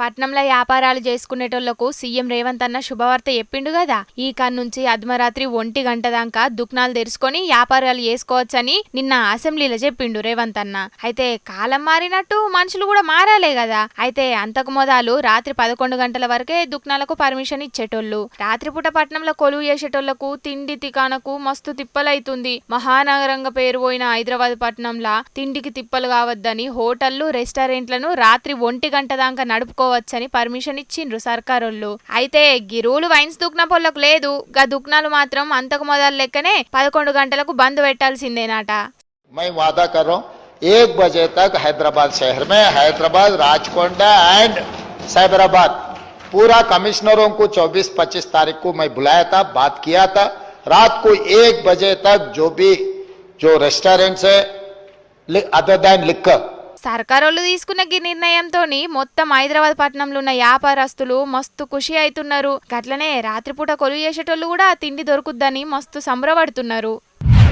పట్నంలో వ్యాపారాలు చేసుకునేటోళ్ళకు సీఎం రేవంత్ అన్న శుభవార్త చెప్పిండు కదా ఈ నుంచి అర్ధమరాత్రి ఒంటి గంట దాకా దుకాణాలు తెరుచుకొని వ్యాపారాలు చేసుకోవచ్చని నిన్న అసెంబ్లీలో చెప్పిండు రేవంత్ అన్న. అయితే కాలం మారినట్టు మనుషులు కూడా మారాలే కదా అయితే అంతకు మొదలు రాత్రి పదకొండు గంటల వరకే దుకాణాలకు పర్మిషన్ ఇచ్చేటోళ్ళు. రాత్రిపూట పట్నంలో కొలువు చేసేటోళ్ళకు తిండి తికానకు మస్తు తిప్పలైతుంది. మహానగరంగా పేరు పోయిన హైదరాబాద్ పట్నంలా తిండికి తిప్పలు కావద్దని హోటళ్ళు రెస్టారెంట్లను రాత్రి ఒంటి గంట దాకా నడుపుకోవచ్చని పర్మిషన్ ఇచ్చిండ్రు సర్కారోళ్ళు అయితే గిరువులు వైన్స్ దుక్న పొల్లకు లేదు గా దుక్నాలు మాత్రం అంతకు మొదలు లెక్కనే పదకొండు గంటలకు బంద్ పెట్టాల్సిందేనాట मैं वादा कर रहा हूं एक बजे तक हैदराबाद शहर में हैदराबाद राजकोंडा एंड साइबराबाद पूरा कमिश्नरों को 24-25 तारीख को मैं बुलाया था बात किया था रात को एक बजे तक जो भी जो रेस्टोरेंट्स है अदर दैन సర్కారు తీసుకున్న ఈ నిర్ణయంతో మొత్తం హైదరాబాద్ పట్టణంలో ఉన్న వ్యాపారస్తులు మస్తు ఖుషి అవుతున్నారు గట్లనే రాత్రిపూట కొలువు చేసేటోళ్ళు కూడా తిండి దొరుకుద్దని మస్తు సంబరపడుతున్నారు.